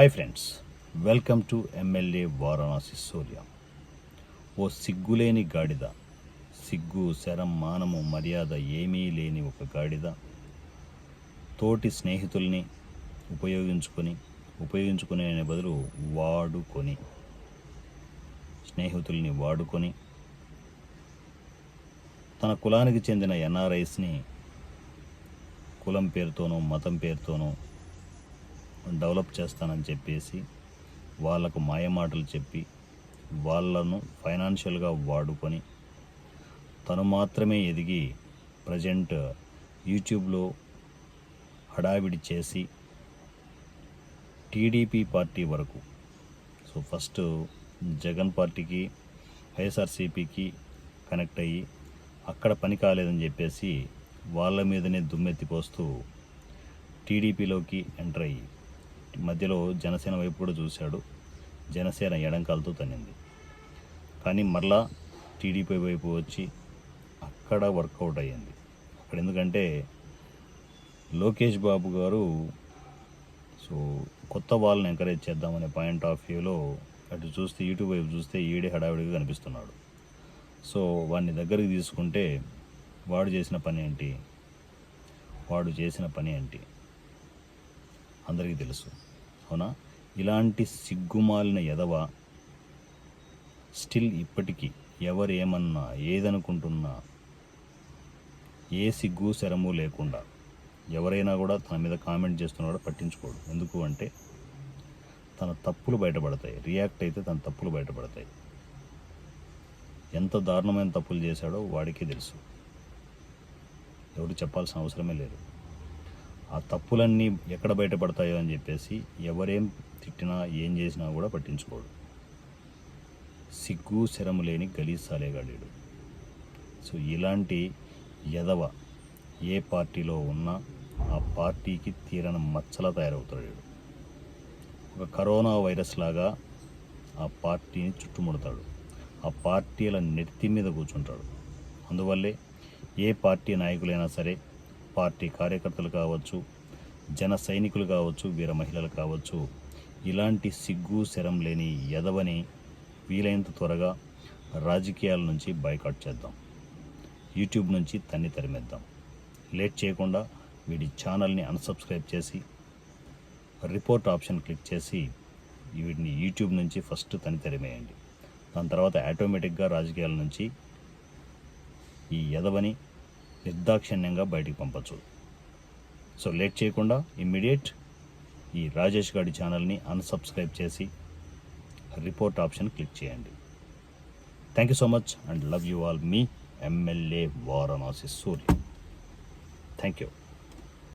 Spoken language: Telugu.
Hi friends welcome to MLA Varanasi Surya ఓ సిగ్గులేని గాడిద సిగ్గు శరం మానము మర్యాద ఏమీ లేని ఒక గాడిద తోటి స్నేహితుల్ని ఉపయోగించుకొని ఉపయోగించుకునే బదులు వాడుకొని స్నేహితుల్ని వాడుకొని తన కులానికి చెందిన ఎన్ఆర్ఐస్ని కులం పేరుతోనో మతం పేరుతోనో డెవలప్ చేస్తానని చెప్పేసి వాళ్ళకు మాయమాటలు చెప్పి వాళ్ళను ఫైనాన్షియల్గా వాడుకొని తను మాత్రమే ఎదిగి ప్రజెంట్ యూట్యూబ్లో హడావిడి చేసి టీడీపీ పార్టీ వరకు. సో ఫస్ట్ జగన్ పార్టీకి వైఎస్ఆర్సీపీకి కనెక్ట్ అయ్యి అక్కడ పని కాలేదని చెప్పేసి వాళ్ళ మీదనే దుమ్మెత్తిపోస్తూ టీడీపీలోకి ఎంటర్ అయ్యి మధ్యలో జనసేన వైపు కూడా చూశాడు. జనసేన ఎడంకాలతో తన్నింది. కానీ మరలా టీడీపీ వైపు వచ్చి అక్కడ వర్కౌట్ అయ్యింది. అక్కడ ఎందుకంటే లోకేష్ బాబు గారు సో కొత్త వాళ్ళని ఎంకరేజ్ చేద్దామనే పాయింట్ ఆఫ్ వ్యూలో అటు చూస్తే యూట్యూబ్ వైపు చూస్తే ఈడే హడావిడిగా కనిపిస్తున్నాడు. సో వాడిని దగ్గరికి తీసుకుంటే వాడు చేసిన పని ఏంటి? వాడు చేసిన పని ఏంటి? అందరికీ తెలుసు. అవునా? ఇలాంటి సిగ్గుమాలిన ఎదవ స్టిల్ ఇప్పటికీ ఎవరు ఏమన్నా ఏదనుకుంటున్నా ఏ సిగ్గు శరము లేకుండా ఎవరైనా కూడా తన మీద కామెంట్ చేస్తున్నా కూడా పట్టించుకోడు. ఎందుకు అంటే తన తప్పులు బయటపడతాయి. రియాక్ట్ అయితే తన తప్పులు బయటపడతాయి. ఎంత దారుణమైన తప్పులు చేశాడో వాడికే తెలుసు. ఎవరు చెప్పాల్సిన అవసరమే లేదు. ఆ తప్పులన్నీ ఎక్కడ బయటపడతాయో అని చెప్పేసి ఎవరేం తిట్టినా ఏం చేసినా కూడా పట్టించుకోడు. సిగ్గు శరము లేని గలీసాలేగాడు సో ఇలాంటి ఎదవ ఏ పార్టీలో ఉన్నా ఆ పార్టీకి తీరని మచ్చలా తయారవుతాడు ఒక కరోనా వైరస్ లాగా ఆ పార్టీని చుట్టుముడతాడు. ఆ పార్టీల నెత్తి మీద కూర్చుంటాడు. అందువల్లే ఏ పార్టీ నాయకులైనా సరే పార్టీ కార్యకర్తలు కావచ్చు జన సైనికులు కావచ్చు వీర మహిళలు కావచ్చు ఇలాంటి సిగ్గు శరం లేని ఎదవని వీలైనంత త్వరగా రాజకీయాల నుంచి బైకాట్ చేద్దాం. యూట్యూబ్ నుంచి తన్ని తరిమేద్దాం. లేట్ చేయకుండా వీడి ఛానల్ని అన్సబ్స్క్రైబ్ చేసి రిపోర్ట్ ఆప్షన్ క్లిక్ చేసి వీటిని యూట్యూబ్ నుంచి ఫస్ట్ తని తరిమేయండి. దాని తర్వాత ఆటోమేటిక్గా రాజకీయాల నుంచి ఈ ఎదవని నిర్దాక్షిణ్యంగా బయటికి పంపచ్చు. సో లేట్ చేయకుండా ఇమ్మీడియట్ ఈ రాజేష్ గారి ఛానల్ని అన్సబ్స్క్రైబ్ చేసి రిపోర్ట్ ఆప్షన్ క్లిక్ చేయండి. Thank you so much and love you all me MLA Varanasi Surya thank you.